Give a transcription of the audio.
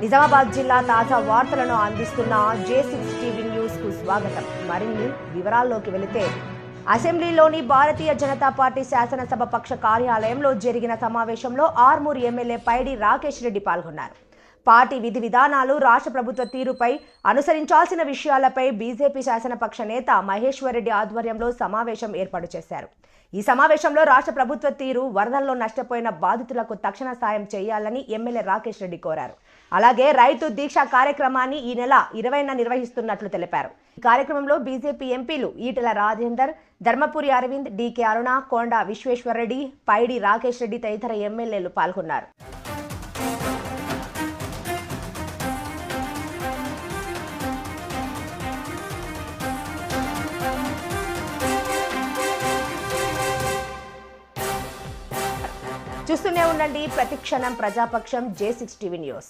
నిజామాబాద్ జిల్లా తాజా వార్తలను అందిస్తున్న జే సిక్స్ టీవీ న్యూస్కు స్వాగతం. మరిన్ని వివరాల్లోకి వెళితే అసెంబ్లీలోని భారతీయ జనతా పార్టీ శాసనసభ పక్ష కార్యాలయంలో జరిగిన సమావేశంలో ఆర్మూర్ ఎమ్మెల్యే పైడి రాకేష్ రెడ్డి పాల్గొన్నారు. పార్టీ విధి విధానాలు రాష్ట్ర ప్రభుత్వ తీరుపై అనుసరించాల్సిన విషయాలపై బీజేపీ శాసనపక్ష నేత మహేశ్వరరెడ్డి ఆధ్వర్యంలో సమావేశం ఏర్పాటు చేశారు. ఈ సమావేశంలో రాష్ట్ర ప్రభుత్వ తీరు వరదల్లో నష్టపోయిన బాధితులకు తక్షణ సాయం చేయాలని ఎమ్మెల్యే రాకేష్ రెడ్డి కోరారు. అలాగే రైతు దీక్ష కార్యక్రమాన్ని ఈ నెల ఇరవైన నిర్వహిస్తున్నట్లు తెలిపారు. ఈ కార్యక్రమంలో బీజేపీ ఎంపీలు ఈటెల రాజేందర్ ధర్మపురి అరవింద్ డీకే అరుణ కొండ విశ్వేశ్వరరెడ్డి పైడి రాకేష్ రెడ్డి తదితర ఎమ్మెల్యేలు పాల్గొన్నారు. చూస్తూనే ఉండండి. ప్రతిక్షణం ప్రజాపక్షం జే సిక్స్ టీవీ న్యూస్.